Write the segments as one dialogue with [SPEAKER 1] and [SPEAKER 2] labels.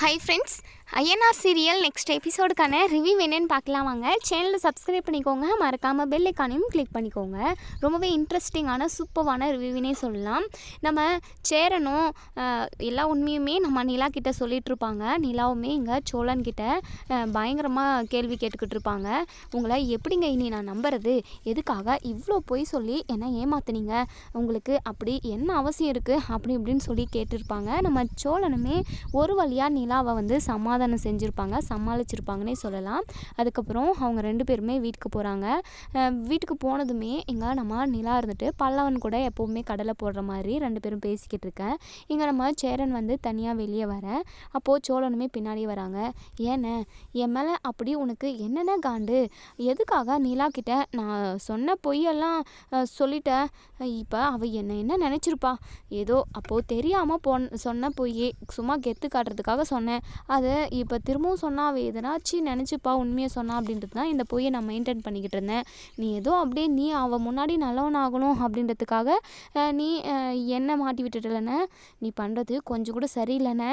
[SPEAKER 1] Hi friends Aiyana serial next எபிசோடுக்கான review என்னன்னு பார்க்கலாம் வாங்க. சேனலை சப்ஸ்கிரைப் பண்ணிக்கோங்க. மறக்காமல் பெல் ஐக்கானையும் கிளிக் பண்ணிக்கோங்க. ரொம்பவே இன்ட்ரெஸ்டிங்கான சூப்பரான ரிவ்யூவினே சொல்லலாம். நம்ம சேரனும் எல்லா உண்மையுமே நம்ம நிலா கிட்ட சொல்லிகிட்டு இருப்பாங்க. நிலாவுமே இங்கே சோழன் கிட்ட பயங்கரமாக கேள்வி கேட்டுக்கிட்டு இருப்பாங்க. உங்களை எப்படிங்க இனி நான் நம்புறது? எதுக்காக இவ்வளோ பொய் சொல்லி என்ன ஏமாத்துனீங்க? உங்களுக்கு அப்படி என்ன அவசியம் இருக்குது அப்படி இப்படின்னு சொல்லி கேட்டிருப்பாங்க. நம்ம சோழனுமே ஒரு வழியாக நிலாவை வந்து சமாதானம் செஞ்சுருப்பாங்க சமாளிச்சிருப்பாங்கன்னே சொல்லலாம். அதுக்கப்புறம் அவங்க ரெண்டு பேருமே வீட்டுக்கு போகிறாங்க வீட்டுக்கு போனதுமே இங்கே நம்ம நிலா இருந்துட்டு பல்லவன் கூட எப்போவுமே கடலை போடுற மாதிரி ரெண்டு பேரும் பேசிக்கிட்டு இருக்கேன். இங்கே நம்ம சேரன் வந்து தனியாக வெளியே வர அப்போது சோழனுமே பின்னாடி வராங்க. ஏன்னு? என் மேலே அப்படி உனக்கு என்னென்ன காண்டு? எதுக்காக நிலா கிட்ட நான் சொன்ன பொய்யெல்லாம் சொல்லிட்டேன் இப்போ அவள் என்ன என்ன நினச்சிருப்பா? ஏதோ அப்போது தெரியாமல் போன் சொன்ன பொய் சும்மா கெத்து காட்டுறதுக்காக சொன்னேன். அது இப்போ திரும்பவும் சொன்னால் அவள் எதனாச்சும் நினச்சிப்பா உண்மையை சொன்னா அப்படின்றது தான் இந்த பொய்யை நான் மெயின்டைன் பண்ணிக்கிட்டு இருந்தேன். நீ ஏதோ அப்படியே நீ அவள் முன்னாடி நல்லவனாகணும் அப்படின்றதுக்காக நீ என்ன மாட்டி விட்டுட்டலண்ணே. நீ பண்ணுறது கொஞ்சம் கூட சரியில்லைண்ணே.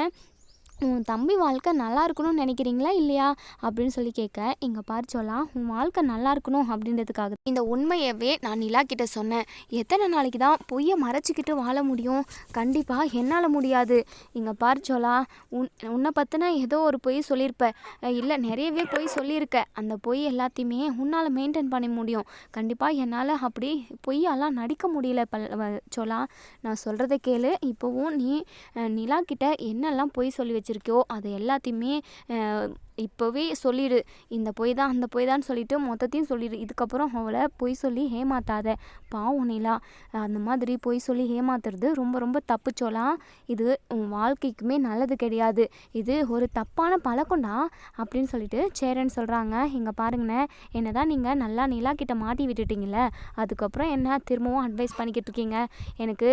[SPEAKER 1] உன் தம்பி வாழ்க்கை நல்லா இருக்கணும்னு நினைக்கிறீங்களா இல்லையா அப்படின்னு சொல்லி கேட்க இங்கே பார் சொல்லலாம் உன் வாழ்க்கை நல்லா இருக்கணும் அப்படின்றதுக்காக இந்த உண்மையவே நான் நிலா கிட்ட சொன்னேன். எத்தனை நாளைக்கு தான் பொய்யை மறைச்சிக்கிட்டு வாழ முடியும்? கண்டிப்பாக என்னால் முடியாது. இங்கே பார் சொல்லா உன் உன்னை பற்றின ஏதோ ஒரு பொய் சொல்லியிருப்ப இல்லை நிறையவே பொய் சொல்லியிருக்க. அந்த பொய் எல்லாத்தையுமே உன்னால் மெயின்டைன் பண்ண முடியும். கண்டிப்பாக என்னால் அப்படி பொய்யெல்லாம் நடிக்க முடியல பல் வ- சொல்லா நான் சொல்கிறத கேளு. இப்போவும் நீ நிலா கிட்ட என்னெல்லாம் பொய் சொல்லி வச்சுருக்கியோ அது எல்லாத்தையுமே இப்போவே சொல்லிடு. இந்த பொய் தான் அந்த பொய் தான் சொல்லிவிட்டு மொத்தத்தையும் சொல்லிடு. இதுக்கப்புறம் அவளை பொய் சொல்லி ஏமாத்தாத. பாவம் நிலா அந்த மாதிரி பொய் சொல்லி ஏமாத்துறது ரொம்ப ரொம்ப தப்பு சொல்லலாம் இது உன் வாழ்க்கைக்குமே நல்லது கிடையாது. இது ஒரு தப்பான பழக்கம்டா அப்படின்னு சொல்லிட்டு சேரன் சொல்கிறாங்க இங்கே பாருங்கண்ணே என்ன தான் நீங்கள் நல்லா நிலா கிட்ட மாட்டி விட்டுட்டீங்களே அதுக்கப்புறம் என்ன திரும்பவும் அட்வைஸ் பண்ணிக்கிட்டு இருக்கீங்க? எனக்கு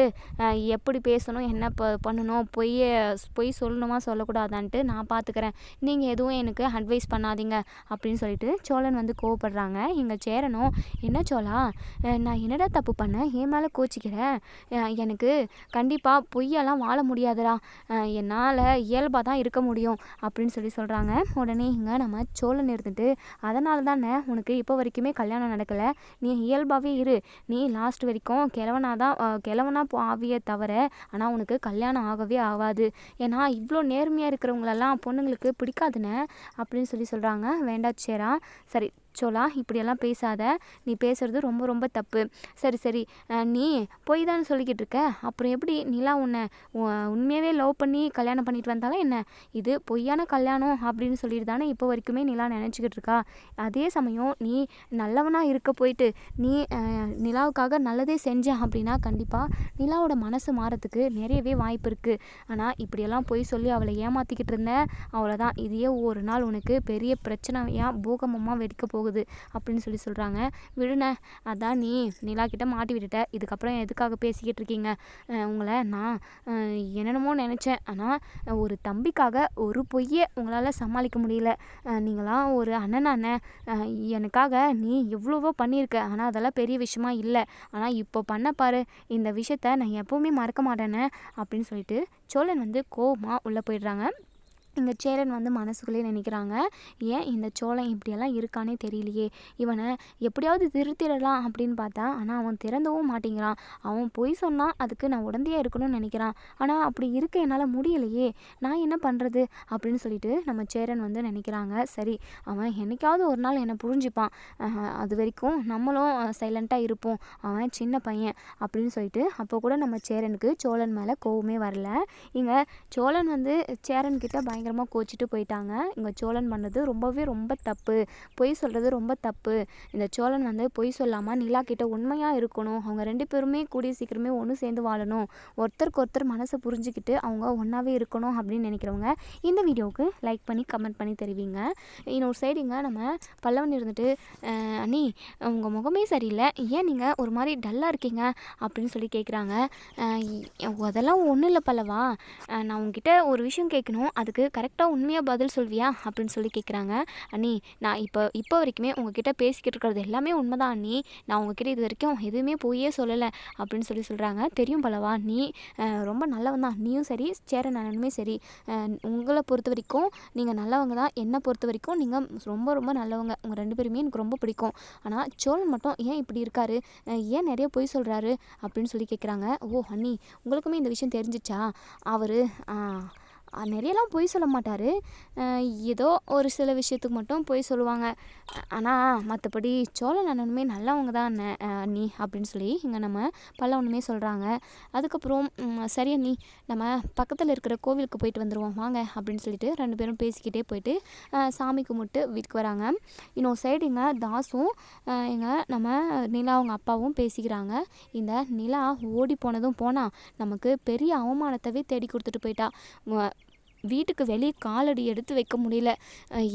[SPEAKER 1] எப்படி பேசணும் என்ன ப பண்ணணும்? பொய்யை பொய் சொல்லணுமா சொல்லக்கூடாதான்ட்டு நான் பார்த்துக்கிறேன் நீங்கள் எதுவும் எனக்கு அட்வைஸ் பண்ணாதீங்க அப்படின்னு சொல்லிட்டு சோழன் வந்து கோவப்படுறாங்க. எங்கள் சேரனும் என்ன சோழா? நான் என்னடா தப்பு பண்ணேன் என் மேலே கோச்சிக்கிறேன் எனக்கு கண்டிப்பாக பொய்யெல்லாம் வாழ முடியாதுடா. என்னால் இயல்பாக தான் இருக்க முடியும் அப்படின்னு சொல்லி சொல்கிறாங்க உடனே இங்கே நம்ம சோழன் இருந்துட்டு அதனால தானே உனக்கு இப்போ வரைக்குமே கல்யாணம் நடக்கலை? நீ இயல்பாகவே இரு. நீ லாஸ்ட் வரைக்கும் கிழவனாக தான் கிழவனாக கிழவனா ஆவியே தவிர ஆனால் உனக்கு கல்யாணம் ஆகவே ஆகாது. ஏன்னா இவ்வளோ நேர்மையாக இருக்கிறவங்களெல்லாம் பொண்ணுங்களுக்கு பிடிக்காதுன்னு அப்படின்னு சொல்லி சொல்கிறாங்க வேண்டாம் சேரா. சரி சொலா இப்படியெல்லாம் பேசாத. நீ பேசுறது ரொம்ப ரொம்ப தப்பு. சரி சரி. நீ பொய் தான் சொல்லிக்கிட்டு இருக்க அப்புறம் எப்படி நிலா உன்னை உ- உண்மையாகவே லவ் பண்ணி கல்யாணம் பண்ணிட்டு வந்தாலும் என்ன? இது பொய்யான கல்யாணம் அப்படின்னு சொல்லிட்டு தானே இப்போ வரைக்குமே நிலா நினச்சிக்கிட்டு இருக்கா. அதே சமயம் நீ நல்லவனாக இருக்க போயிட்டு நீ நிலாவுக்காக நல்லதே செஞ்ச அப்படின்னா கண்டிப்பாக நிலாவோட மனசு மாறத்துக்கு நிறையவே வாய்ப்பு இருக்குது ஆனால் இப்படியெல்லாம் பொய் சொல்லி அவளை ஏமாற்றிக்கிட்டு இருந்த அவ்வளோதான் இதையே ஒரு நாள் உனக்கு பெரிய பிரச்சனையாக பூகம்பமாக வெடிக்க போகுது. போகுது அப்படின்னு சொல்லி சொல்கிறாங்க விடுன அதான் நீ நிலா கிட்ட மாட்டி விட்டுட்ட. இதுக்கப்புறம் எதுக்காக பேசிக்கிட்டு இருக்கீங்க? உங்களை நான் என்னென்னமோ நினச்சேன். ஆனால் ஒரு தம்பிக்காக ஒரு பொய்யை உங்களால் சமாளிக்க முடியல. நீங்களாம் ஒரு அண்ணன் அண்ணன் எனக்காக நீ எவ்வளவோ பண்ணியிருக்க. ஆனால் அதெல்லாம் பெரிய விஷயமா இல்லை. ஆனால் இப்போ பண்ண பாரு. இந்த விஷயத்த நான் எப்போவுமே மறக்க மாட்டேனே அப்படின்னு சொல்லிட்டு சோழன் வந்து கோபமாக உள்ளே போயிடுறாங்க. இங்கே சேரன் வந்து மனசுக்குள்ளே நினைக்கிறாங்க ஏன் இந்த சோழன் இப்படியெல்லாம் இருக்கானே தெரியலையே? இவனை எப்படியாவது திருத்திடலாம் அப்படின்னு பார்த்தா ஆனால் அவன் திறந்தவும் மாட்டேங்கிறான். அவன் பொய் சொன்னால் அதுக்கு நான் உடந்தையாக இருக்கணும்னு நினைக்கிறான். ஆனால் அப்படி இருக்க என்னால் முடியலையே. நான் என்ன பண்ணுறது அப்படின்னு சொல்லிட்டு நம்ம சேரன் வந்து நினைக்கிறாங்க. சரி அவன் என்னைக்காவது ஒரு நாள் என்னை புரிஞ்சுப்பான். அது வரைக்கும் நம்மளும் சைலண்ட்டாக இருப்போம். அவன் சின்ன பையன் அப்படின்னு சொல்லிட்டு அப்போ கூட நம்ம சேரனுக்கு சோழன் மேலே கோவமே வரல. இங்கே சோழன் வந்து சேரன் பயங்கர பயங்கரமாக கோச்சிட்டு போயிட்டாங்க. இங்கே சோழன் பண்ணது ரொம்பவே ரொம்ப தப்பு. பொய் சொல்கிறது ரொம்ப தப்பு. இந்த சோழன் வந்து பொய் சொல்லாமல் நிலா கிட்ட உண்மையாக இருக்கணும். அவங்க ரெண்டு பேருமே கூடிய சீக்கிரமே ஒன்று சேர்ந்து வாழணும். ஒருத்தருக்கு ஒருத்தர் மனசை புரிஞ்சுக்கிட்டு அவங்க ஒன்றாவே இருக்கணும் அப்படின்னு நினைக்கிறவங்க இந்த வீடியோவுக்கு லைக் பண்ணி கமெண்ட் பண்ணி தெரிவிங்க. இன்னொரு சைடுங்க நம்ம பல்லவன் இருந்துட்டு அண்ணி உங்கள் முகமே சரியில்லை. ஏன் நீங்கள் ஒரு மாதிரி டல்லாக இருக்கீங்க? அப்படின்னு சொல்லி கேட்குறாங்க அதெல்லாம் ஒன்றும் இல்லை பல்லவா. நான் உங்ககிட்ட ஒரு விஷயம் கேட்கணும். அதுக்கு கரெக்டாக உண்மையாக பதில் சொல்வியா? அப்படின்னு சொல்லி கேட்குறாங்க அண்ணி நான் இப்போ இப்போ வரைக்குமே உங்ககிட்ட பேசிக்கிட்டு இருக்கிறது எல்லாமே உண்மைதான் அண்ணி. நான் உங்ககிட்ட இது வரைக்கும் எதுவுமே பொய்யே சொல்லலை அப்படின்னு சொல்லி சொல்கிறாங்க தெரியும் பலவா நீ ரொம்ப நல்லவன் தான். நீயும் சரி சேரன் அண்ணனுமே சரி. உங்களை பொறுத்த வரைக்கும் நீங்கள் நல்லவங்க தான். என்னை பொறுத்த வரைக்கும் நீங்கள் ரொம்ப ரொம்ப நல்லவங்க. உங்கள் ரெண்டு பேருமே எனக்கு ரொம்ப பிடிக்கும். ஆனால் சோழன் மட்டும் ஏன் இப்படி இருக்காரு? ஏன் நிறைய பொய் சொல்கிறாரு அப்படின்னு சொல்லி கேட்குறாங்க ஓ அண்ணி உங்களுக்குமே இந்த விஷயம் தெரிஞ்சிச்சா? அவர் நிறையலாம் பொய் சொல்ல மாட்டார். ஏதோ ஒரு சில விஷயத்துக்கு மட்டும் பொய் சொல்லுவாங்க. ஆனால் மற்றபடி சோழன் அண்ணனுமே நல்லவங்க தான் அண்ணன் நீ அப்படின்னு சொல்லி இங்கே நம்ம பல்லவனுமே சொல்கிறாங்க அதுக்கப்புறம் சரியா சரி நம்ம பக்கத்தில் இருக்கிற கோவிலுக்கு போயிட்டு வந்துடுவோம் வாங்க அப்படின்னு சொல்லிட்டு ரெண்டு பேரும் பேசிக்கிட்டே போயிட்டு சாமி கும்பிட்டு வீட்டுக்கு வராங்க. இன்னொரு சைடு இங்கே தாஸும் இங்கே நம்ம நிலா அவங்க அப்பாவும் பேசிக்கிறாங்க. இந்த நிலா ஓடி போனதும் போனால் நமக்கு பெரிய அவமானத்தவே தேடி கொடுத்துட்டு போயிட்டா. வீட்டுக்கு வெளியே காலடி எடுத்து வைக்க முடியல.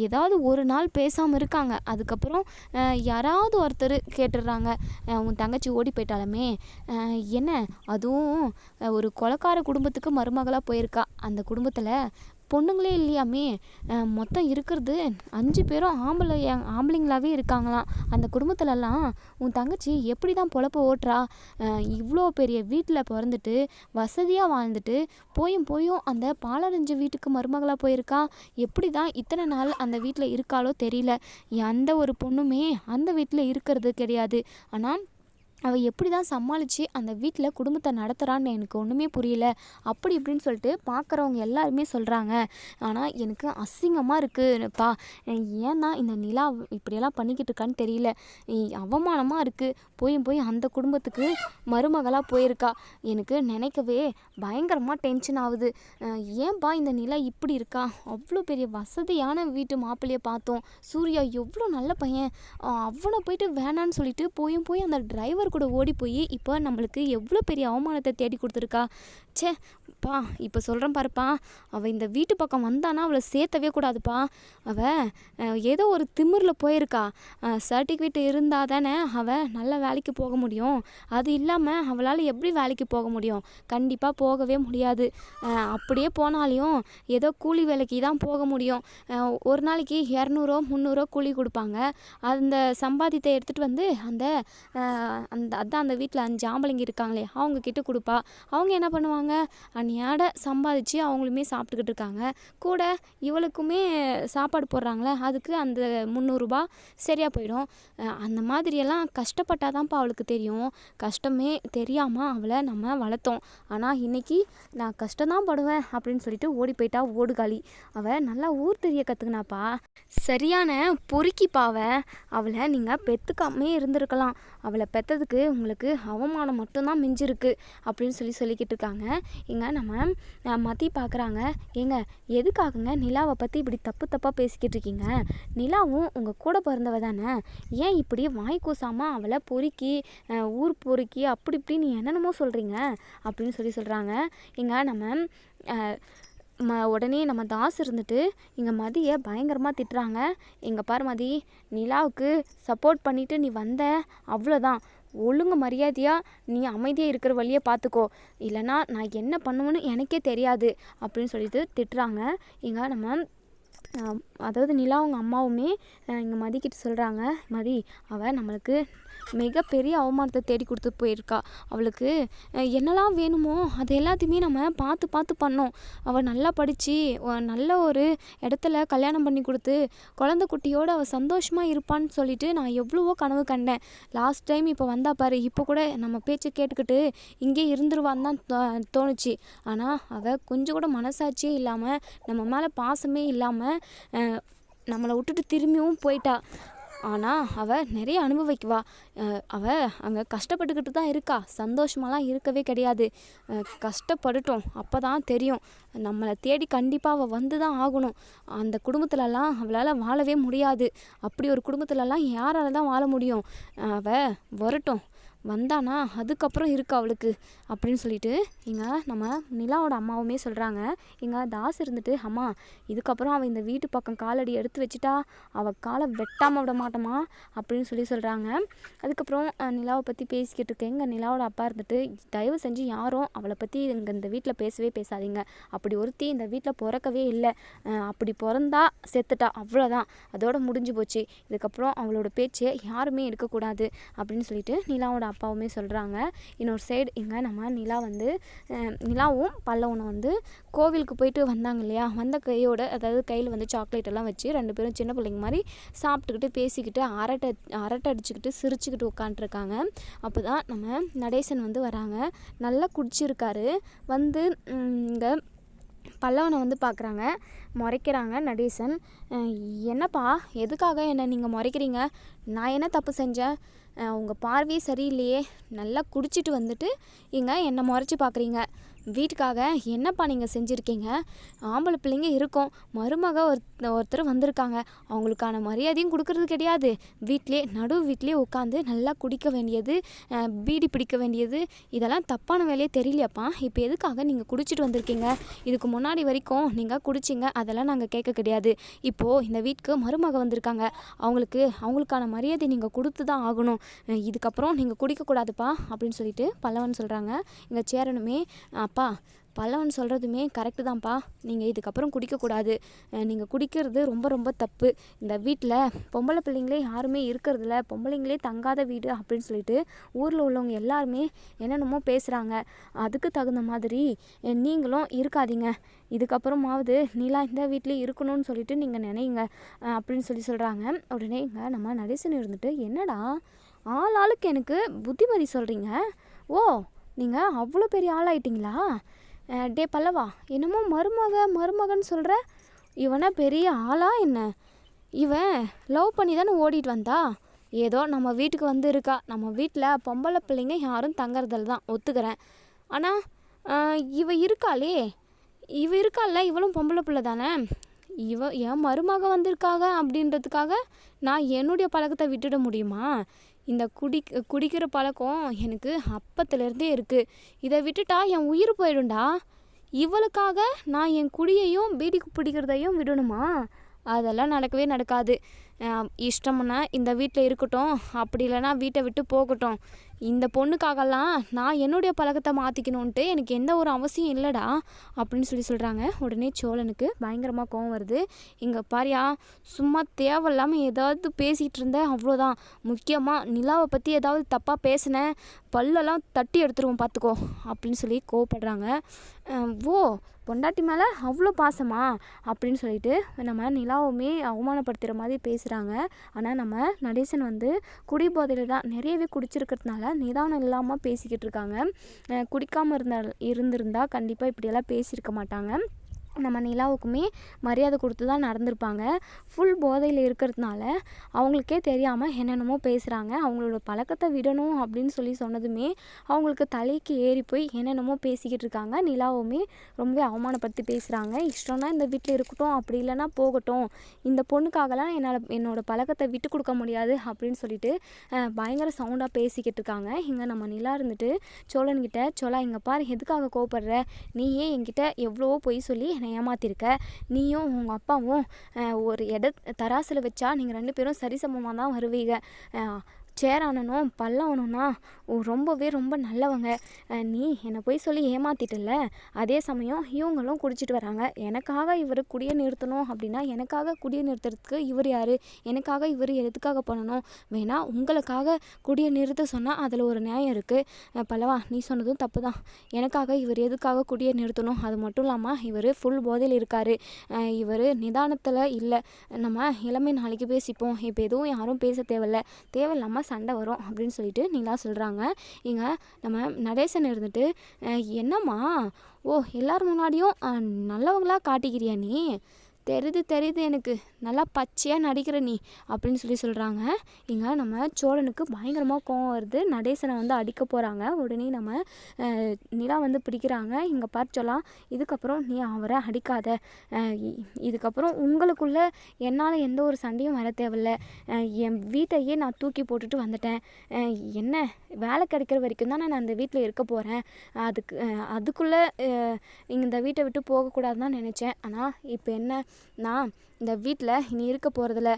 [SPEAKER 1] ஏதாவது ஒரு நாள் பேசாமல் இருக்காங்க. அதுக்கப்புறம் யாராவது ஒருத்தர் கேட்டுடுறாங்க. உன் தங்கச்சி ஓடி போயிட்டாலுமே என்ன? அதுவும் ஒரு கொலக்கார குடும்பத்துக்கு மருமகளாக போயிருக்கா. அந்த குடும்பத்தில் பொண்ணுங்களே இல்லையாமே? மொத்தம் இருக்கிறது அஞ்சு பேரும் ஆம்பளை ஆம்பளைங்களாவே இருக்காங்களாம். அந்த குடும்பத்துலலாம் உன் தங்கச்சி எப்படி தான் பொழப்ப ஓட்டுறா? இவ்வளோ பெரிய வீட்டில் பிறந்துட்டு வசதியாக வாழ்ந்துட்டு போயும் போயும் அந்த பாலடைஞ்ச வீட்டுக்கு மருமகளாக போயிருக்கா? எப்படி தான் இத்தனை நாள் அந்த வீட்டில் இருக்காளோ தெரியல. எந்த ஒரு பொண்ணுமே அந்த வீட்டில் இருக்கிறது கிடையாது. ஆனால் அவள் எப்படி தான் சமாளித்து அந்த வீட்டில் குடும்பத்தை நடத்துகிறான்னு எனக்கு ஒன்றுமே புரியல. அப்படி இப்படின்னு சொல்லிட்டு பார்க்குறவங்க எல்லாருமே சொல்கிறாங்க ஆனால் எனக்கு அசிங்கமாக இருக்குப்பா ஏன்னா இந்த நிலா இப்படியெல்லாம் பண்ணிக்கிட்டு இருக்கான்னு தெரியல. அவமானமாக இருக்குது போயும் போய் அந்த குடும்பத்துக்கு மருமகளாக போயிருக்கா. எனக்கு நினைக்கவே பயங்கரமாக டென்ஷன் ஆகுது. ஏன்பா இந்த நிலா இப்படி இருக்கா? அவ்வளோ பெரிய வசதியான வீட்டு மாப்பிள்ளையை பார்த்தோம். சூர்யா எவ்வளோ நல்ல பையன். அவனை போயிட்டு வேணான்னு சொல்லிட்டு போயும் போய் அந்த டிரைவர் கூட ஓடி போய் இப்போ நம்மளுக்கு எவ்வளோ பெரிய அவமானத்தை தேடி கொடுத்துருக்கா? ச்சே பா இப்போ சொல்கிறேன் பாருப்பா. அவள் இந்த வீட்டு பக்கம் வந்தானா அவளை சேர்த்தவே கூடாதுப்பா. அவள் ஏதோ ஒரு திமிரில் போயிருக்கா. சர்டிஃபிகேட் இருந்தால் தானே அவள் நல்ல வேலைக்கு போக முடியும். அது இல்லாமல் அவளால் எப்படி வேலைக்கு போக முடியும்? கண்டிப்பாக போகவே முடியாது. அப்படியே போனாலையும் ஏதோ கூலி வேலைக்கு தான் போக முடியும். ஒரு நாளைக்கு இரநூறோ முந்நூறோ கூலி கொடுப்பாங்க. அந்த சம்பாதித்தை எடுத்துகிட்டு வந்து அந்த அந்த அதான் அந்த வீட்டில் அஞ்சு ஆம்பளைங்க இருக்காங்களே அவங்க கிட்ட கொடுப்பா. அவங்க என்ன பண்ணுவாங்க? அந்நியாட சம்பாதிச்சு அவங்களுமே சாப்பிட்டுக்கிட்டு இருக்காங்க. கூட இவளுக்குமே சாப்பாடு போடுறாங்களே அதுக்கு அந்த முந்நூறுரூபா சரியாக போயிடும். அந்த மாதிரியெல்லாம் கஷ்டப்பட்டால் தான்ப்பா அவளுக்கு தெரியும். கஷ்டமே தெரியாமல் அவளை நம்ம வளர்த்தோம். ஆனால் இன்னைக்கு நான் கஷ்டம்தான் படுவேன் அப்படின்னு சொல்லிட்டு ஓடி போயிட்டா ஓடுகாலி. அவள் நல்லா ஊர் தெரிய கற்றுக்கினாப்பா சரியான பொறுக்கிப்பாவை அவளை நீங்கள் பெற்றுக்காமே இருந்திருக்கலாம். அவளை பெற்றதுக்கு உங்களுக்கு அவமானம் மட்டும்தான் மிஞ்சிருக்கு அப்படின்னு சொல்லி சொல்லிக்கிட்டு இருக்காங்க. இங்கே நம்ம மதி பார்க்குறாங்க ஏங்க எதுக்காகங்க நிலாவை பற்றி இப்படி தப்பு தப்பாக பேசிக்கிட்டு இருக்கீங்க? நிலாவும் உங்கள் கூட பிறந்தவ தானே? ஏன் இப்படி வாய் கூசாமல் அவளை பொறுக்கி ஊர் பொறுக்கி அப்படி இப்படின்னு என்னென்னமோ சொல்கிறீங்க அப்படின்னு சொல்லி சொல்கிறாங்க இங்கே நம்ம ம உடனே நம்ம தாஸ் இருந்துட்டு இங்கே மதியை பயங்கரமாக திட்டுறாங்க. எங்கள் பாரு மதி நிலாவுக்கு சப்போர்ட் பண்ணிவிட்டு நீ வந்த அவ்வளோதான் ஒழுங்கு மரியாதையாக நீ அமைதியாக இருக்கிற வழியை பார்த்துக்கோ இல்லைன்னா நான் என்ன பண்ணுவேன்னு எனக்கே தெரியாது அப்படின்னு சொல்லிட்டு திட்டுறாங்க. இங்கே நம்ம அதாவது நிலா அவங்க அம்மாவுமே இங்கே மதிக்கிட்டு சொல்கிறாங்க மதி அவள் நம்மளுக்கு மிகப்பெரிய அவமானத்தை தேடி கொடுத்து போயிருக்கா. அவளுக்கு என்னெல்லாம் வேணுமோ அது எல்லாத்தையுமே நம்ம பார்த்து பார்த்து பண்ணோம். அவள் நல்லா படித்து நல்ல ஒரு இடத்துல கல்யாணம் பண்ணி கொடுத்து குழந்தை குட்டியோடு அவள் சந்தோஷமாக இருப்பான்னு சொல்லிட்டு நான் எவ்வளவோ கனவு கண்டேன். லாஸ்ட் டைம் இப்போ வந்தா பாரு இப்போ கூட நம்ம பேச்சை கேட்டுக்கிட்டு இங்கே இருந்துருவான்னு தான் தோ- தோணுச்சு. ஆனால் அவள் கொஞ்சம் கூட மனசாட்சியே இல்லாமல் நம்ம மேலே பாசமே இல்லாமல் நம்மளை விட்டுட்டு திரும்பியும் போயிட்டா. ஆனால் அவள் நிறைய அனுபவிக்குவா. அவள் அங்கே கஷ்டப்பட்டுக்கிட்டு தான் இருக்கா. சந்தோஷமாலாம் இருக்கவே கிடையாது. கஷ்டப்படட்டும் அப்போ தான் தெரியும். நம்மளை தேடி கண்டிப்பாக அவள் வந்து தான் ஆகணும். அந்த குடும்பத்துலலாம் அவளால் வாழவே முடியாது. அப்படி ஒரு குடும்பத்துலலாம் யாரால தான் வாழ முடியும்? அவள் வரட்டும். வந்தானா? அதுக்கப்புறம் இருக்கு அவளுக்கு அப்படின்னு சொல்லிட்டு இங்கே நம்ம நிலாவோட அம்மாவுமே சொல்கிறாங்க இங்கே தாஸ் இருந்துட்டு அம்மா இதுக்கப்புறம் அவள் இந்த வீட்டு பக்கம் காலடி எடுத்து வச்சுட்டா அவள் காலை வெட்டாமல் விட மாட்டோமா? அப்படின்னு சொல்லி சொல்கிறாங்க அதுக்கப்புறம் நிலாவை பற்றி பேசிக்கிட்டு இருக்கேன். எங்கள் நிலாவோட அப்பா இருந்துட்டு தயவு செஞ்சு யாரும் அவளை பற்றி இங்கே இந்த வீட்டில் பேசவே பேசாதீங்க. அப்படி ஒருத்தி இந்த வீட்டில் பிறக்கவே இல்லை. அப்படி பிறந்தா செத்துட்டா அவ்வளோதான் அதோட முடிஞ்சு போச்சு. இதுக்கப்புறம் அவளோட பேச்சை யாருமே எடுக்கக்கூடாது. அப்படின்னு சொல்லிட்டு நிலாவோட அப்பாவுமே சொல்கிறாங்க இன்னொரு சைடு இங்கே நம்ம நிலா வந்து நிலாவும் பல்லவனும் வந்து கோவிலுக்கு போயிட்டு வந்தாங்க இல்லையா? வந்த கையோட அதாவது கையில் வந்து சாக்லேட் எல்லாம் வச்சு ரெண்டு பேரும் சின்ன பிள்ளைங்க மாதிரி சாப்பிட்டுக்கிட்டு பேசிக்கிட்டு அரட்டை அரட்டை அடிச்சுக்கிட்டு சிரிச்சுக்கிட்டு உட்காண்ட்ருக்காங்க அப்போ தான் நம்ம நடேசன் வந்து வராங்க. நல்லா குடிச்சிருக்காரு. வந்து இங்கே பல்லவனை வந்து பார்க்குறாங்க முறைக்கிறாங்க நடேசன். என்னப்பா? எதுக்காக என்னை நீங்கள் முறைக்கிறீங்க? நான் என்ன தப்பு செஞ்சேன்? உங்கள் பார்வையே சரியில்லையே நல்லா குடிச்சிட்டு வந்துட்டு இங்கே என்னை முறைச்சி பார்க்குறீங்க வீட்டுக்காக என்னப்பா நீங்கள் செஞ்சுருக்கீங்க? ஆம்பளை பிள்ளைங்க இருக்கோம். மருமக ஒரு ஒருத்தர் வந்திருக்காங்க. அவங்களுக்கான மரியாதையும் கொடுக்கறது கிடையாது. வீட்டிலே நடு வீட்டிலே உட்காந்து நல்லா குடிக்க வேண்டியது பீடி பிடிக்க வேண்டியது இதெல்லாம் தப்பான வேலையே தெரியலையாப்பா? இப்போ எதுக்காக நீங்கள் குடிச்சிட்டு வந்திருக்கீங்க? இதுக்கு முன்னாடி வரைக்கும் நீங்கள் குடிச்சிங்க. அதெல்லாம் நாங்கள் கேட்க கிடையாது. இப்போது இந்த வீட்டுக்கு மருமக வந்திருக்காங்க. அவங்களுக்கு அவங்களுக்கான மரியாதை நீங்கள் கொடுத்து தான் ஆகணும். இதுக்கப்புறம் நீங்கள் குடிக்கக்கூடாதுப்பா அப்படின்னு சொல்லிட்டு பல்லவன் சொல்கிறாங்க இங்கே சேரனுமே அப்பா பல்லவன் சொல்கிறதுமே கரெக்டு தான்ப்பா. நீங்கள் இதுக்கப்புறம் குடிக்கக்கூடாது. நீங்கள் குடிக்கிறது ரொம்ப ரொம்ப தப்பு. இந்த வீட்டில் பொம்பளை பிள்ளைங்களே யாருமே இருக்கிறதில்ல. பொம்பளைங்களே தங்காத வீடு அப்படின்னு சொல்லிட்டு ஊரில் உள்ளவங்க எல்லாருமே என்னென்னமோ பேசுகிறாங்க அதுக்கு தகுந்த மாதிரி நீங்களும் இருக்காதீங்க. இதுக்கப்புறமாவது நீலாம் இந்த வீட்லேயே இருக்கணும்னு சொல்லிட்டு நீங்கள் நினைங்க அப்படின்னு சொல்லி சொல்கிறாங்க உடனே இங்கே நம்ம நடேசன் இருந்துட்டு என்னடா? ஆள் ஆளுக்கு எனக்கு புத்திமதி சொல்கிறீங்க ஓ நீங்கள் அவ்வளோ பெரிய ஆளாயிட்டிங்களா? டே பல்லவா என்னமோ மருமக மருமகன்னு சொல்கிற இவனா பெரிய ஆளா என்ன? இவன் லவ் பண்ணி தானே ஓடிட்டு வந்தா? ஏதோ நம்ம வீட்டுக்கு வந்து இருக்கா. நம்ம வீட்டில் பொம்பளை பிள்ளைங்க யாரும் தங்கறதில் தான் ஒத்துக்கிறேன். ஆனால் இவ இருக்காளே? இவ இருக்கால இவளும் பொம்பளை பிள்ளை தானே? இவ என் மருமக வந்திருக்காங்க அப்படின்றதுக்காக நான் என்னுடைய பழக்கத்தை விட்டுட முடியுமா? இந்த குடி குடிக்கிற பழக்கம் எனக்கு அப்பத்துலேருந்தே இருக்குது இதை விட்டுட்டா என் உயிர் போயிடும்டா. இவளுக்காக நான் என் குடியையும் பீடி பிடிக்கிறதையும் விடணுமா? அதெல்லாம் நடக்கவே நடக்காது. இஷ்டம்னா இந்த வீட்டில் இருக்கட்டும் அப்படி இல்லைன்னா வீட்டை விட்டு போகட்டும். இந்த பொண்ணுக்காகலாம் நான் என்னுடைய பழக்கத்தை மாற்றிக்கணுன்ட்டு எனக்கு எந்த ஒரு அவசியம் இல்லைடா அப்படின்னு சொல்லி சொல்கிறாங்க உடனே சோழனுக்கு பயங்கரமாக கோவம் வருது. இங்கே பாரியா சும்மா தேவையில்லாமல் ஏதாவது பேசிகிட்டு இருந்தேன் அவ்வளோதான் முக்கியமாக நிலாவை பற்றி ஏதாவது தப்பாக பேசினேன் பல்லெல்லாம் தட்டி எடுத்துருவோம் பார்த்துக்கோ அப்படின்னு சொல்லி கோவப்படுறாங்க. ஓ பொண்டாட்டி மேலே அவ்வளோ பாசமா? அப்படின்னு சொல்லிட்டு நம்ம நிலாவுமே அவமானப்படுத்துகிற மாதிரி பேசுகிறாங்க ஆனால் நம்ம நடேசன் வந்து குடிபோதையில் தான் நிறையவே குடிச்சிருக்கிறதுனால நிதானம் இல்லாமல் பேசிக்கிட்டு இருக்காங்க. குடிக்காமல் இருந்தால் இருந்திருந்தால் கண்டிப்பாக இப்படியெல்லாம் பேசியிருக்க மாட்டாங்க. நம்ம நிலாவுக்குமே மரியாதை கொடுத்து தான் நடந்திருப்பாங்க. ஃபுல் போதையில் இருக்கிறதுனால அவங்களுக்கே தெரியாமல் என்னென்னமோ பேசுகிறாங்க அவங்களோட பழக்கத்தை விடணும் அப்படின்னு சொல்லி சொன்னதுமே அவங்களுக்கு தலைக்கு ஏறி போய் என்னென்னமோ பேசிக்கிட்டு இருக்காங்க. நிலாவுமே ரொம்பவே அவமானப்படுத்தி பேசுகிறாங்க இஷ்டம்னா இந்த வீட்டில் இருக்கட்டும் அப்படி இல்லைன்னா போகட்டும். இந்த பொண்ணுக்காகலாம் என்னால் என்னோடய பழக்கத்தை விட்டு கொடுக்க முடியாது அப்படின்னு சொல்லிட்டு பயங்கர சவுண்டாக பேசிக்கிட்டு இருக்காங்க. இங்கே நம்ம நிலா இருந்துட்டு சோழன்கிட்ட சோழா இங்கே பாரு எதுக்காக கோவப்படுற? நீயே என்கிட்ட எவ்வளவோ பொய் சொல்லி என்னை ஏமாத்திருக்க. நீயும் உங்கள் அப்பாவும் ஒரு இட தராசில் வச்சா நீங்கள் ரெண்டு பேரும் சரிசமமாக தான் வருவீங்க. சேரானனும் பல்லவனும்னா ரொம்பவே ரொம்ப நல்லவங்க. நீ என்னை போய் சொல்லி ஏமாத்திட்டல அதே சமயம் இவங்களும் குடிச்சிட்டு வராங்க. எனக்காக இவர் குடியை நிறுத்தணும் அப்படின்னா எனக்காக குடியை நிறுத்துறதுக்கு இவர் யார்? எனக்காக இவர் எதுக்காக பண்ணணும்? வேணால் உங்களுக்காக குடியை நிறுத்த சொன்னால் அதில் ஒரு நியாயம் இருக்குது பல்லவா நீ சொன்னதும் தப்பு தான். எனக்காக இவர் எதுக்காக குடியை நிறுத்தணும்? அது மட்டும் இல்லாமல் இவர் ஃபுல் போதையில் இருக்கார். இவர் நிதானத்தில் இல்லை. நம்ம இளமை நாளைக்கு பேசிப்போம். இப்போ எதுவும் யாரும் பேச தேவையில்ல. தேவையில்லாமல் சண்டை வரும் அப்படின்னு சொல்லிட்டு நிலா சொல்கிறாங்க இங்கே நம்ம நடேசன் இருந்துட்டு என்னம்மா? ஓ எல்லார் முன்னாடியும் நல்லவங்களாக நல்லவங்களா காட்டிக்கிறியா நீ? தெரியுது தெரியுது எனக்கு. நல்லா பச்சையாக நடிக்கிற நீ அப்படின்னு சொல்லி சொல்கிறாங்க இங்கே நம்ம சோழனுக்கு பயங்கரமாக கோவம் வருது. நடேசனை வந்து அடிக்க போகிறாங்க உடனே நம்ம நிலா வந்து பிடிக்கிறாங்க. இங்கே பார்த்து சொல்லலாம் இதுக்கப்புறம் நீ அவரை அடிக்காத. இதுக்கப்புறம் உங்களுக்குள்ள என்னால் எந்த ஒரு சண்டையும் வர தேவையில்ல. என் வீட்டையே நான் தூக்கி போட்டுட்டு வந்துட்டேன். என்ன? வேலை கிடைக்கிற வரைக்கும் தான் நான் அந்த வீட்டில் இருக்க போகிறேன் அதுக்கு அதுக்குள்ளே இந்த வீட்டை விட்டு போகக்கூடாதுன்னு தான் நினச்சேன். ஆனால் இப்போ என்ன? நான் இந்த வீட்டில் இனி இருக்க போகிறதில்ல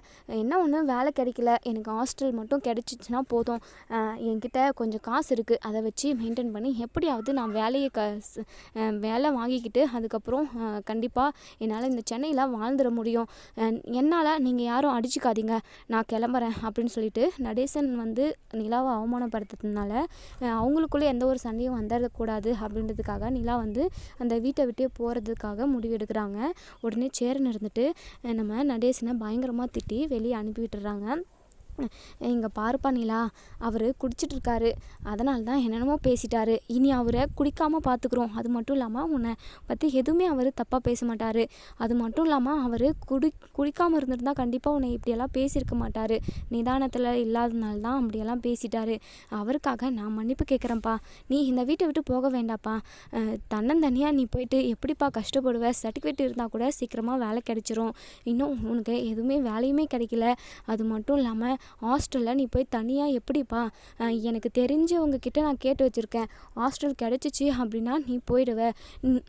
[SPEAKER 1] என்ன ஒன்று வேலை கிடைக்கல. எனக்கு ஹாஸ்டல் மட்டும் கிடச்சிச்சின்னா போதும். என்கிட்ட கொஞ்சம் காசு இருக்குது அதை வச்சு மெயின்டைன் பண்ணி எப்படியாவது நான் வேலையை க வேலை வாங்கிக்கிட்டு அதுக்கப்புறம் கண்டிப்பாக என்னால் இந்த சென்னையில் வாழ்ந்துட முடியும். என்னால் நீங்கள் யாரும் அடிச்சுக்காதீங்க. நான் கிளம்புறேன் அப்படின்னு சொல்லிட்டு நடேசன் வந்து நிலாவை அவமானப்படுத்துறதுனால அவங்களுக்குள்ளே எந்த ஒரு சண்டையும் வந்துடக்கூடாது அப்படின்றதுக்காக நிலா வந்து அந்த வீட்டை விட்டே போகிறதுக்காக முடிவெடுக்கிறாங்க. உடனே சேரன் இருந்துட்டு நம்ம நடேசனை பயங்கரமாக திட்டி வெளியே அனுப்பி விட்டுறாங்க. இங்கே பாருப்பா நிலா. அவர் குடிச்சிட்டு இருக்காரு அதனால தான் என்னென்னமோ பேசிட்டாரு. இனி அவரை குடிக்காமல் பார்த்துக்குறோம் அது மட்டும் இல்லாமல் உன்னை பற்றி எதுவுமே அவர் தப்பாக பேச மாட்டார். அது மட்டும் இல்லாமல் அவர் குடி குடிக்காமல் இருந்திருந்தால் கண்டிப்பாக உன்னை இப்படியெல்லாம் பேசியிருக்க மாட்டார். நிதானத்தில் இல்லாதனால தான் அப்படியெல்லாம் பேசிட்டாரு. அவருக்காக நான் மன்னிப்பு கேட்குறேன்ப்பா நீ இந்த வீட்டை விட்டு போக வேண்டாப்பா தன்னந்தனியாக நீ போயிட்டு எப்படிப்பா கஷ்டப்படுவ? சர்டிஃபிகேட் இருந்தால் கூட சீக்கிரமாக வேலை கிடைச்சிரும். இன்னும் உனக்கு எதுவுமே வேலையுமே கிடைக்கல. அது மட்டும் இல்லாமல் ஹாஸ்டலில் நீ போய் தனியாக எப்படிப்பா? எனக்கு தெரிஞ்சவங்க கிட்ட நான் கேட்டு வச்சுருக்கேன். ஹாஸ்டல் கிடச்சிச்சு அப்படின்னா நீ போயிடுவ.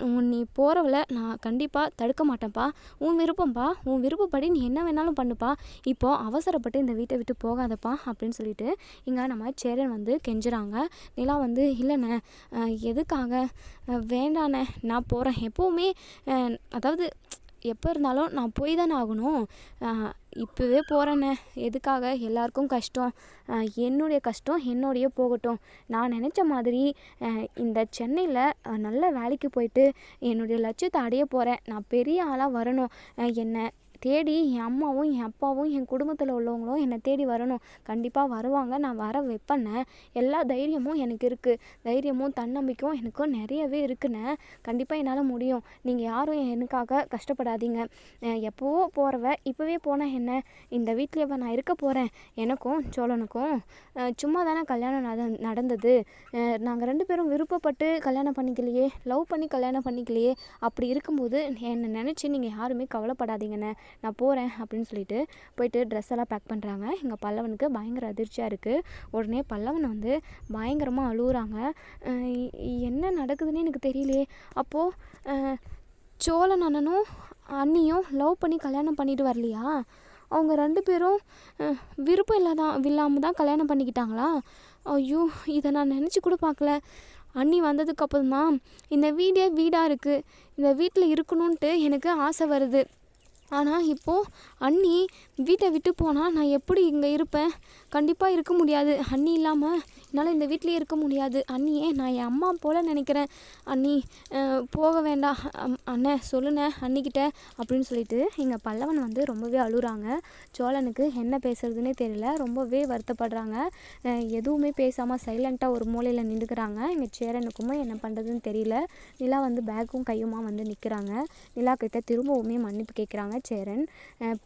[SPEAKER 1] உன் நீ போகிறவள நான் கண்டிப்பாக தடுக்க மாட்டேன்ப்பா. உன் விருப்பம்ப்பா உன் விருப்பப்படி நீ என்ன வேணாலும் பண்ணுப்பா. இப்போ அவசரப்பட்டு இந்த வீட்டை விட்டு போகாதப்பா அப்படின்னு சொல்லிட்டு இங்கே நம்ம சேரன் வந்து கெஞ்சுறாங்க. நிலா வந்து இல்லைண்ணே எதுக்காக? வேண்டாண்ணே நான் போகிறேன் எப்போவுமே அதாவது எப்போ இருந்தாலும் நான் போய் தானே ஆகணும். இப்போவே போகிறேண்ணே எதுக்காக? எல்லாருக்கும் கஷ்டம். என்னுடைய கஷ்டம் என்னோடயே போகட்டும். நான் நினச்ச மாதிரி இந்த சென்னையில் நல்ல வேலைக்கு போயிட்டு என்னுடைய லட்சியத்தை அடைய போகிறேன் நான் பெரிய ஆளாக வரணும். என்னை தேடி என் அம்மாவும் என் அப்பாவும் என் குடும்பத்தில் உள்ளவங்களும் என்னை தேடி வரணும். கண்டிப்பாக வருவாங்க. நான் வர வைப்பேண்ணே எல்லா தைரியமும் எனக்கு இருக்குது தைரியமும் தன்னம்பிக்கையும் எனக்கும் நிறையவே இருக்குண்ணே கண்டிப்பாக என்னால் முடியும். நீங்கள் யாரும் எனக்காக கஷ்டப்படாதீங்க. எப்போவோ போகிறவ இப்போவே போனால் என்ன? இந்த வீட்லேயே நான் இருக்க போகிறேன் எனக்கும் சோழனுக்கும் சும்மா தானே கல்யாணம் நட நடந்தது. நாங்கள் ரெண்டு பேரும் விருப்பப்பட்டு கல்யாணம் பண்ணிக்கலையே. லவ் பண்ணி கல்யாணம் பண்ணிக்கலையே. அப்படி இருக்கும்போது என்னை நினச்சி நீங்கள் யாருமே கவலைப்படாதீங்கண்ணே நான் போகிறேன் அப்படின்னு சொல்லிட்டு போயிட்டு ட்ரெஸ் எல்லாம் பேக் பண்ணுறாங்க எங்கள் பல்லவனுக்கு பயங்கர அதிர்ச்சியாக இருக்குது உடனே பல்லவன் வந்து பயங்கரமாக அழுகுறாங்க என்ன நடக்குதுன்னு எனக்கு தெரியலையே. அப்போது சோழன் அண்ணனும் அண்ணியும் லவ் பண்ணி கல்யாணம் பண்ணிட்டு வரலையா? அவங்க ரெண்டு பேரும் விருப்பம் இல்லாதான் இல்லாமல் தான் கல்யாணம் பண்ணிக்கிட்டாங்களா? ஐயோ இதை நான் நினச்சி கூட பார்க்கல. அண்ணி வந்ததுக்கப்புறம் தான் இந்த வீடே வீடாக இருக்குது இந்த வீட்டில் இருக்கணுன்ட்டு எனக்கு ஆசை வருது. ஆனால் இப்போது அண்ணி வீட்டை விட்டு போனால் நான் எப்படி இங்கே இருப்பேன்? கண்டிப்பாக இருக்க முடியாது. அண்ணி இல்லாமல் என்னால் இந்த வீட்டிலே இருக்க முடியாது. அண்ணியே நான் என் அம்மா போல் நினைக்கிறேன். அண்ணி போக வேண்டாம். அம், அண்ணே சொல்லுண்ணே அண்ணிக்கிட்ட அப்படின்னு சொல்லிட்டு எங்கள் பல்லவன் வந்து ரொம்பவே அழுகிறாங்க. சோழனுக்கு என்ன பேசுறதுன்னே தெரியல. ரொம்பவே வருத்தப்படுறாங்க. எதுவுமே பேசாமல் சைலண்ட்டாக ஒரு மூலையில் நின்றுக்கிறாங்க எங்கள் சேரனுக்குமே என்ன பண்ணுறதுன்னு தெரியல. நிலா வந்து பேக்கும் கையுமா வந்து நிற்கிறாங்க நிலா கிட்ட திரும்பவுமே மன்னிப்பு கேட்குறாங்க சேரன்.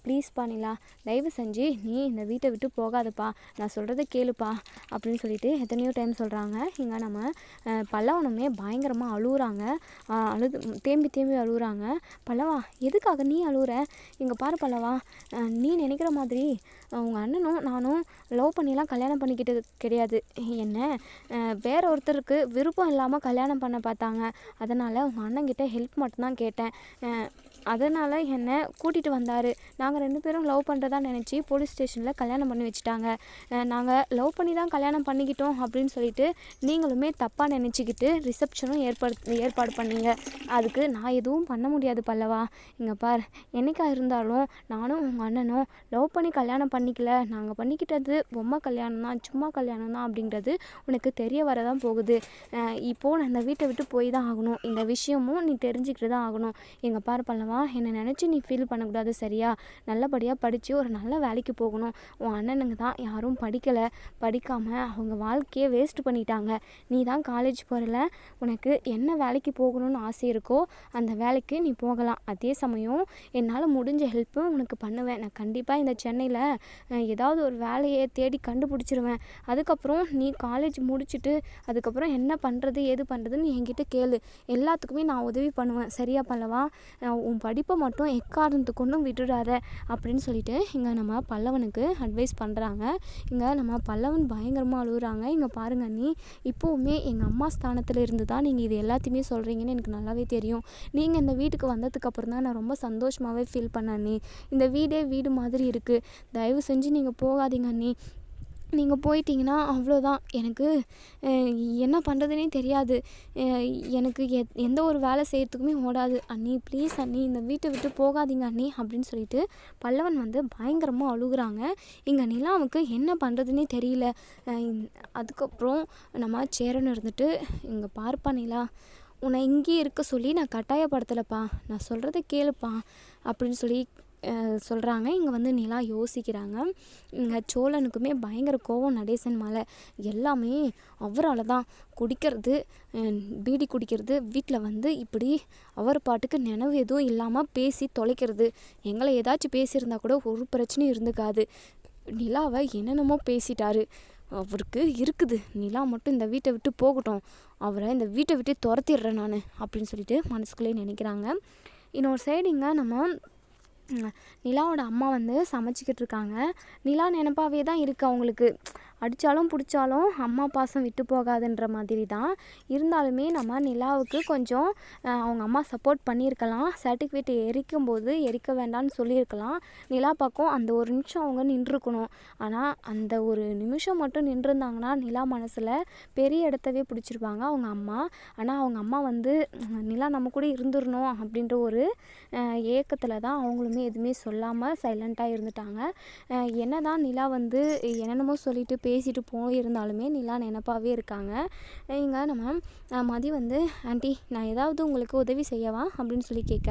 [SPEAKER 1] ப்ளீஸ்ப்பா நிலா தயவு செஞ்சு நீ இந்த வீட்டை விட்டு போகாதப்பா. நான் சொல்கிறத கேளுப்பா அப்படின்னு சொல்லிட்டு எத்தனையோ டைம் சொல்கிறாங்க இங்கே நம்ம பல்லவனுமே பயங்கரமாக அழுகுறாங்க அழுது தேம்பி தேம்பி அழுகுறாங்க பல்லவா எதுக்காக நீ அழுகுற இங்கே பாரு பல்லவா நீ நினைக்கிற மாதிரி உங்கள் அண்ணனும் நானும் லவ் பண்ணிலாம் கல்யாணம் பண்ணிக்கிட்டு கிடையாது. என்ன? வேற ஒருத்தருக்கு விருப்பம் இல்லாமல் கல்யாணம் பண்ண பார்த்தாங்க. அதனால் உங்கள் அண்ணங்கிட்ட ஹெல்ப் மட்டும்தான் கேட்டேன். அதனால் என்னை கூட்டிகிட்டு வந்தார். நாங்கள் ரெண்டு பேரும் லவ் பண்ணுறதா நினச்சி போலீஸ் ஸ்டேஷனில் கல்யாணம் பண்ணி வச்சுட்டாங்க. நாங்கள் லவ் பண்ணி தான் கல்யாணம் பண்ணிக்கிட்டோம் அப்படின்னு சொல்லிட்டு நீங்களுமே தப்பாக நினச்சிக்கிட்டு ரிசப்ஷனும் ஏற்பாடு ஏற்பாடு பண்ணீங்க. அதுக்கு நான் எதுவும் பண்ண முடியாது பல்லவா. இங்கே பார் என்னைக்கா இருந்தாலும் நானும் உங்கள் அண்ணனும் லவ் பண்ணி கல்யாணம் பண்ணிக்கல. நாங்கள் பண்ணிக்கிட்டது பொம்மை கல்யாணம் தான் சும்மா கல்யாணம் தான் அப்படிங்கிறது உனக்கு தெரிய வர தான் போகுது இப்போது நான் இந்த வீட்டை விட்டு போய் தான் ஆகணும். இந்த விஷயமும் நீ தெரிஞ்சுக்கிட்டு தான் ஆகணும். எங்கள் பார் பல்லவா என்னை நினச்சி நீ ஃபீல் பண்ணக்கூடாது சரியா? நல்லபடியாக படித்து ஒரு நல்ல வேலைக்கு போகணும். உன் அண்ணனுங்க தான் யாரும் படிக்கலை. படிக்காமல் அவங்க வாழ்க்கையை வேஸ்ட் பண்ணிட்டாங்க. நீ தான் காலேஜ் போகிறல உனக்கு என்ன வேலைக்கு போகணும்னு ஆசை இருக்கோ அந்த வேலைக்கு நீ போகலாம். அதே சமயம் என்னால் முடிஞ்ச ஹெல்ப்பு உனக்கு பண்ணுவேன். நான் கண்டிப்பாக இந்த சென்னையில் ஏதாவது ஒரு வேலையை தேடி கண்டுபிடிச்சிருவேன். அதுக்கப்புறம் நீ காலேஜ் முடிச்சுட்டு அதுக்கப்புறம் என்ன பண்ணுறது ஏது பண்ணுறதுன்னு என்கிட்ட கேளு. எல்லாத்துக்குமே நான் உதவி பண்ணுவேன். சரியா பல்லவா? உன் படிப்பை மட்டும் எக்காரணத்துக்கு ஒன்றும் விட்டுடாத அப்படின்னு சொல்லிட்டு இங்கே நம்ம பல்லவனுக்கு அட்வைஸ் பண்ணுறாங்க இங்கே நம்ம பல்லவன் பயங்கரமாக அழுகுறாங்க. இங்கே பாருங்க நீ இப்போவுமே எங்கள் அம்மா ஸ்தானத்தில் இருந்து தான் நீங்கள் இது எல்லாத்தையுமே சொல்கிறீங்கன்னு எனக்கு நல்லாவே தெரியும். நீங்கள் இந்த வீட்டுக்கு வந்ததுக்கப்புறம் தான் நான் ரொம்ப சந்தோஷமாகவே ஃபீல் பண்ணேன் நீ இந்த வீடே வீடு மாதிரி இருக்குது தயவு செஞ்சு நீங்கள் போகாதீங்க அண்ணி. நீங்கள் போயிட்டீங்கன்னா அவ்வளோதான் எனக்கு என்ன பண்ணுறதுனே தெரியாது. எனக்கு எ எந்த ஒரு வேலை செய்கிறதுக்குமே ஓடாது. அண்ணி ப்ளீஸ் அண்ணி இந்த வீட்டை விட்டு போகாதீங்க அண்ணி அப்படின்னு சொல்லிட்டு பல்லவன் வந்து பயங்கரமாக அழுகுறாங்க. இங்கே நிலாவுக்கு என்ன பண்ணுறதுனே தெரியல. அதுக்கப்புறம் நம்ம சேரன் இருந்துட்டு இங்கே பார்ப்பா நிலா உன்னை இங்கேயே இருக்க சொல்லி நான் கட்டாயப்படுத்தலைப்பா. நான் சொல்கிறத கேளுப்பா அப்படின்னு சொல்லி சொல்கிறாங்க இங்கே வந்து நிலா யோசிக்கிறாங்க. இங்கே சோழனுக்குமே பயங்கர கோவம் நடேசன் மேலே. எல்லாமே அவரால் தான் குடிக்கிறது பீடி குடிக்கிறது வீட்டில் வந்து இப்படி அவர் பாட்டுக்கு நினைவு எதுவும் இல்லாமல் பேசி தொலைக்கிறது. எங்களை ஏதாச்சும் பேசியிருந்தா கூட ஒரு பிரச்சனையும் இருந்துக்காது. நிலாவை என்னென்னமோ பேசிட்டாரு. அவருக்கு இருக்குது. நிலா மட்டும் இந்த வீட்டை விட்டு போகட்டும். அவரை இந்த வீட்டை விட்டு துரத்திடுறேன் நான் அப்படின்னு சொல்லிட்டு மனசுக்குள்ளே நினைக்கிறாங்க. இன்னொரு சைடு இங்கே நம்ம நிலாவோட அம்மா வந்து சமைச்சிக்கிட்டு இருக்காங்க. நிலா நினப்பாவே தான் இருக்குது அவங்களுக்கு. அடித்தாலும் பிடிச்சாலும் அம்மா பாசம் விட்டு போகாதுன்ற மாதிரி தான் இருந்தாலுமே நம்ம நிலாவுக்கு கொஞ்சம் அவங்க அம்மா சப்போர்ட் பண்ணியிருக்கலாம். சர்டிஃபிகேட் எரிக்கும் போது எரிக்க வேண்டாம்னு சொல்லியிருக்கலாம். நிலா பக்கம் அந்த ஒரு நிமிஷம் அவங்க நின்றுருக்கணும். ஆனால் அந்த ஒரு நிமிஷம் மட்டும் நின்றுருந்தாங்கன்னா நிலா மனசில் பெரிய இடத்தவே பிடிச்சிருப்பாங்க அவங்க அம்மா. ஆனால் அவங்க அம்மா வந்து நிலா நம்ம கூட இருந்துடணும் அப்படின்ற ஒரு ஏக்கத்தில் தான் அவங்களுமே எதுவுமே சொல்லாமல் சைலண்ட்டாக இருந்துட்டாங்க. என்ன தான் நிலா வந்து என்னென்னமோ சொல்லிட்டு பேசிட்டு போயிருந்தாலுமே நிலா நினப்பாகவே இருக்காங்க. இங்கே நம்ம மதி வந்து ஆண்டி நான் ஏதாவது உங்களுக்கு உதவி செய்யவா? அப்படின்னு சொல்லி கேட்க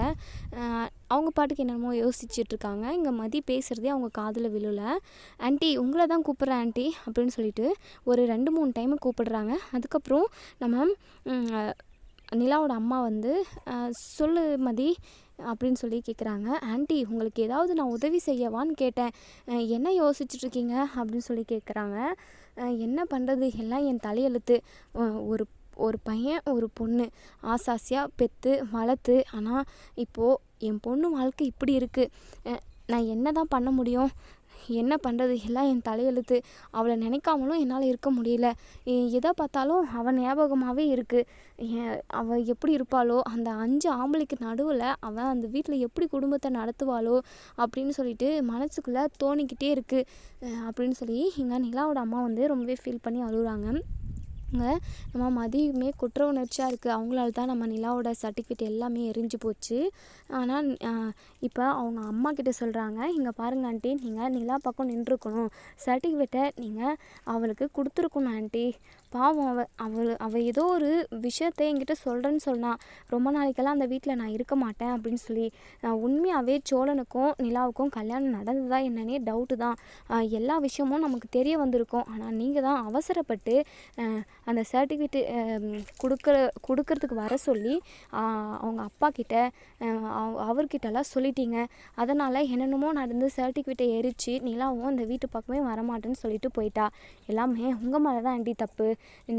[SPEAKER 1] அவங்க பாட்டுக்கு என்னென்னமோ யோசிச்சுட்ருக்காங்க இங்கே மதி பேசுகிறதே அவங்க காதில் விழுல. ஆண்டி உங்களை தான் கூப்பிட்றேன் ஆண்டி அப்படின்னு சொல்லிட்டு ஒரு ரெண்டு மூணு டைமு கூப்பிடுறாங்க. அதுக்கப்புறம் நம்ம நிலாவோட அம்மா வந்து சொல்லு மதி அப்படின்னு சொல்லி கேட்குறாங்க ஆண்டி உங்களுக்கு ஏதாவது நான் உதவி செய்யவான்னு கேட்டேன். என்ன யோசிச்சுட்ருக்கீங்க? அப்படின்னு சொல்லி கேட்குறாங்க என்ன பண்ணுறது எல்லாம் என் தலையெழுத்து. ஒரு ஒரு பையன் ஒரு பொண்ணு. ஆசாசியாக பெற்று வளர்த்து. ஆனால் இப்போது என் பொண்ணு வாழ்க்கை இப்படி இருக்குது நான் என்ன தான் பண்ண முடியும்? என்ன பண்ணுறது எல்லாம் என் தலையெழுத்து. அவளை நினைக்காமலும் என்னால் இருக்க முடியல. எதை பார்த்தாலும் அவன் ஞாபகமாகவே இருக்குது அவள் எப்படி இருப்பாளோ? அந்த அஞ்சு ஆம்பளைக்கு நடுவில் அவன் அந்த வீட்டில் எப்படி குடும்பத்தை நடத்துவாளோ? அப்படின்னு சொல்லிட்டு மனசுக்குள்ளே தோணிக்கிட்டே இருக்குது அப்படின்னு சொல்லி எங்கள் நிலாவோட அம்மா வந்து ரொம்பவே ஃபீல் பண்ணி அழுகுறாங்க. நம்ம மதியுமே குற்ற உணர்ச்சியாக இருக்குது அவங்களால தான் நம்ம நிலாவோட சர்டிஃபிகேட் எல்லாமே எரிஞ்சு போச்சு. ஆனால் இப்போ அவங்க அம்மா கிட்ட சொல்கிறாங்க இங்கே பாருங்க ஆண்டி நீங்கள் நிலா பக்கம் நின்றுக்கணும் சர்டிஃபிகேட்டை நீங்கள் அவளுக்கு கொடுத்துருக்கணும் ஆண்டி பாவம். அவ அவள் அவள் ஏதோ ஒரு விஷயத்த என்கிட்ட சொல்கிறேன்னு சொன்னான் ரொம்ப நாளைக்கெல்லாம் அந்த வீட்டில் நான் இருக்க மாட்டேன் அப்படின்னு சொல்லி நான் உண்மையாகவே சோழனுக்கும் நிலாவுக்கும் கல்யாணம் நடந்ததா என்னன்னே டவுட்டு தான். எல்லா விஷயமும் நமக்கு தெரிய வந்திருக்கும். ஆனால் நீங்கள் தான் அவசரப்பட்டு அந்த சர்டிஃபிகேட்டு கொடுக்குற கொடுக்கறதுக்கு வர சொல்லி அவங்க அப்பா கிட்ட அவ- அவர்கிட்டலாம் சொல்லிட்டீங்க. அதனால் என்னென்னமோ நடந்து சர்டிஃபிகேட்டை எரித்து நிலாவும் இந்த வீட்டு பக்கமே வரமாட்டேன்னு சொல்லிட்டு போயிட்டா. எல்லாமே உங்கள் மேலே தான் ஆண்டி தப்பு.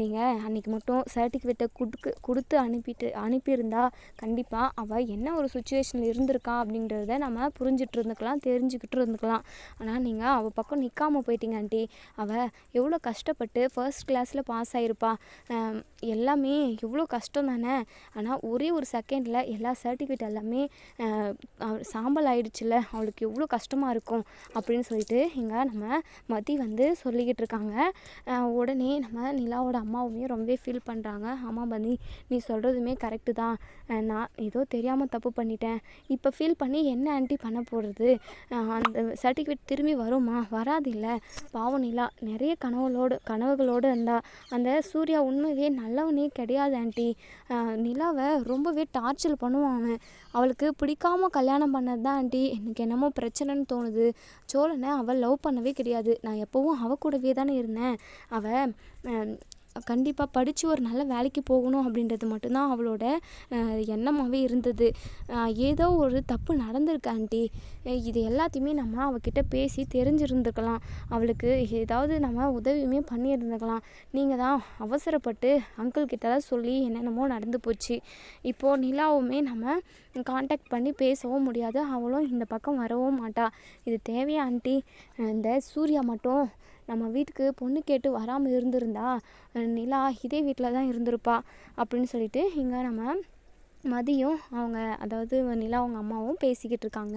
[SPEAKER 1] நீங்கள் அன்றைக்கி மட்டும் சர்டிஃபிகேட்டை கொடுக்கு கொடுத்து அனுப்பிட்டு அனுப்பியிருந்தா கண்டிப்பாக அவள் என்ன ஒரு சுச்சுவேஷனில் இருந்திருக்கா அப்படின்றத நம்ம புரிஞ்சிட்டு இருந்துக்கலாம் தெரிஞ்சுக்கிட்டு இருந்துக்கலாம். ஆனால் நீங்கள் அவள் பக்கம் நிற்காம போயிட்டீங்க ஆண்டி. அவள் எவ்வளோ கஷ்டப்பட்டு ஃபர்ஸ்ட் கிளாஸில் பாஸ் ஆகிருப்பா எல்லாமே எவ்வளோ கஷ்டம் தானே. ஆனால் ஒரே ஒரு செகண்டில் எல்லா சர்டிஃபிகேட் எல்லாமே சாம்பல் ஆகிடுச்சில்ல அவளுக்கு எவ்வளோ கஷ்டமாக இருக்கும் அப்படின்னு சொல்லிட்டு இங்கே நம்ம மதி வந்து சொல்லிக்கிட்டு இருக்காங்க. உடனே நம்ம நிலாவோட அம்மாவுமே ரொம்பவே ஃபீல் பண்ணுறாங்க ஆமாம் பண்ணி நீ சொல்கிறதுமே கரெக்டு தான். நான் ஏதோ தெரியாமல் தப்பு பண்ணிட்டேன். இப்போ ஃபீல் பண்ணி என்ன ஆன்ட்டி பண்ண போகிறது அந்த சர்டிஃபிகேட் திரும்பி வருமா? வராது இல்லை பாவம் நிலா நிறைய கனவுகளோடு கனவுகளோடு இருந்தா அந்த சூர்யா உண்மையே நல்லவனே கிடையாது ஆன்ட்டி நிலாவை ரொம்பவே டார்ச்சர் பண்ணுவான் அவன். அவளுக்கு பிடிக்காம கல்யாணம் பண்ணது தான் ஆண்டி எனக்கு என்னமோ பிரச்சனைன்னு தோணுது. சோழனை அவள் லவ் பண்ணவே கிடையாது. நான் எப்போவும் அவ கூடவே தானே இருந்தேன். அவள் கண்டிப்பாக படித்து ஒரு நல்ல வேலைக்கு போகணும் அப்படின்றது மட்டும்தான் அவளோட எண்ணமாகவே இருந்தது. ஏதோ ஒரு தப்பு நடந்திருக்கு ஆண்டி. இது எல்லாத்தையுமே நம்ம அவகிட்ட பேசி தெரிஞ்சிருந்துருக்கலாம். அவளுக்கு ஏதாவது நம்ம உதவியுமே பண்ணியிருந்துக்கலாம் நீங்கள் தான் அவசரப்பட்டு அங்கிள் கிட்டலாம் சொல்லி என்னென்னமோ நடந்து போச்சு. இப்போது நிலாவுமே நம்ம காண்டாக்ட் பண்ணி பேசவும் முடியாது. அவளும் இந்த பக்கம் வரவும் மாட்டா. இது தேவையா ஆண்டி? இந்த சூர்யா மட்டும் நம்ம வீட்டுக்கு பொண்ணு கேட்டு வராமல் இருந்திருந்தா நிலா இதே வீட்டில் தான் இருந்திருப்பா அப்படின்னு சொல்லிட்டு இங்கே நம்ம மதியம் அவங்க அதாவது நிலா அவங்க அம்மாவும் பேசிக்கிட்டு இருக்காங்க.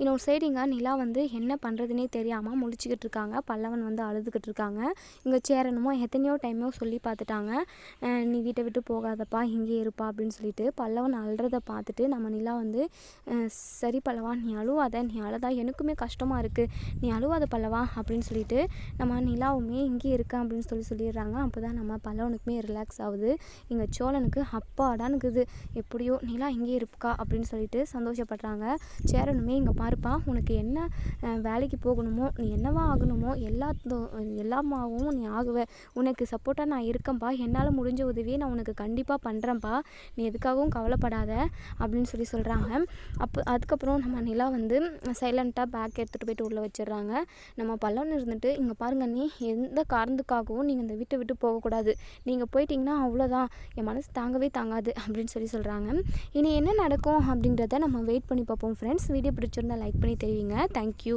[SPEAKER 1] இன்னொரு சைடு இங்கே நிலா வந்து என்ன பண்ணுறதுனே தெரியாமல் முழிச்சிக்கிட்டு இருக்காங்க. பல்லவன் வந்து அழுதுகிட்டு இருக்காங்க. இங்கே சேரணுமோ எத்தனையோ டைமோ சொல்லி பார்த்துட்டாங்க. நீ வீட்டை விட்டு போகாதப்பா. இங்கே இருப்பா. அப்படின்னு சொல்லிட்டு பல்லவன் அழுறத பார்த்துட்டு நம்ம நிலா வந்து சரி பல்லவா. நீ அழுவாத. நீ அழுதா எனக்குமே கஷ்டமாக இருக்குது நீ அழுவாத பல்லவா. அப்படின்னு சொல்லிட்டு நம்ம நிலாவுமே இங்கே இருக்கேன் அப்படின்னு சொல்லி சொல்லிடுறாங்க. அப்போ தான் நம்ம பல்லவனுக்குமே ரிலாக்ஸ் ஆகுது. இங்கே சோழனுக்கு அப்பாடான்னு இருக்குது. எப்படியோ நிலா இங்கே இருக்கா அப்படின்னு சொல்லிட்டு சந்தோஷப்படுறாங்க. சேரனுமே இங்கே பாருப்பா உனக்கு என்ன வேலைக்கு போகணுமோ நீ என்னவா ஆகணுமோ எல்லா எல்லாமாகவும் நீ ஆகுவ. உனக்கு சப்போர்ட்டாக நான் இருக்கேன்ப்பா என்னால் முடிஞ்ச உதவியை நான் உனக்கு கண்டிப்பாக பண்ணுறேன்ப்பா நீ எதுக்காகவும் கவலைப்படாத அப்படின்னு சொல்லி சொல்கிறாங்க அப்போ அதுக்கப்புறம் நம்ம நிலா வந்து சைலண்ட்டாக பேக் எடுத்துகிட்டு போயிட்டு உள்ளே வச்சிடுறாங்க. நம்ம பல்லவன் இருந்துட்டு இங்கே பாருங்க நீ எந்த காரணத்துக்காகவும் நீங்கள் இந்த வீட்டை விட்டு போகக்கூடாது. நீங்கள் போயிட்டீங்கன்னா அவ்வளோதான் என் மனசு தாங்கவே தாங்காது. அப்படின்னு சொல்லி சொல்கிறாங்க இனி என்ன நடக்கும் அப்படின்றத நம்ம வெயிட் பண்ணி பார்ப்போம் ஃப்ரெண்ட்ஸ் வீடியோ பிடிச்சிருந்தா லைக் பண்ணி தெரிவிங்க. தேங்க்யூ